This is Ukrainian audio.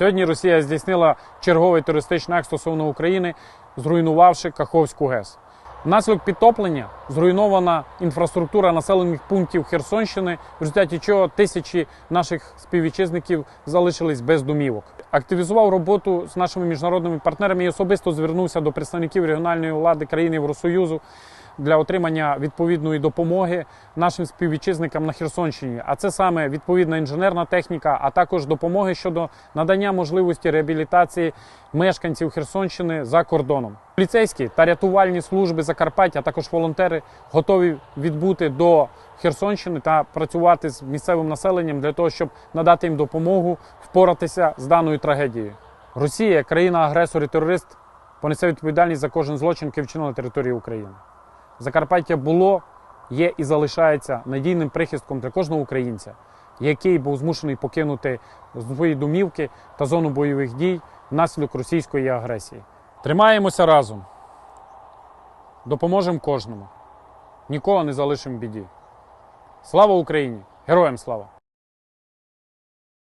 Сьогодні Росія здійснила черговий терористичний акт стосовно України, зруйнувавши Каховську ГЕС. Внаслідок підтоплення зруйнована інфраструктура населених пунктів Херсонщини, в результаті чого тисячі наших співвітчизників залишились без домівок. Активізував роботу з нашими міжнародними партнерами і особисто звернувся до представників регіональної влади країн Євросоюзу для отримання відповідної допомоги нашим співвітчизникам на Херсонщині. А це саме відповідна інженерна техніка, а також допомоги щодо надання можливості реабілітації мешканців Херсонщини за кордоном. Поліцейські та рятувальні служби Закарпаття, а також волонтери готові відбути до Херсонщини та працювати з місцевим населенням для того, щоб надати їм допомогу впоратися з даною трагедією. Росія, країна-агресор і терорист, понесе відповідальність за кожен злочин, який вчинив на території України. Закарпаття було, є і залишається надійним прихистком для кожного українця, який був змушений покинути свої домівки та зону бойових дій внаслідок російської агресії. Тримаємося разом, допоможемо кожному, нікого не залишимо біді. Слава Україні! Героям слава!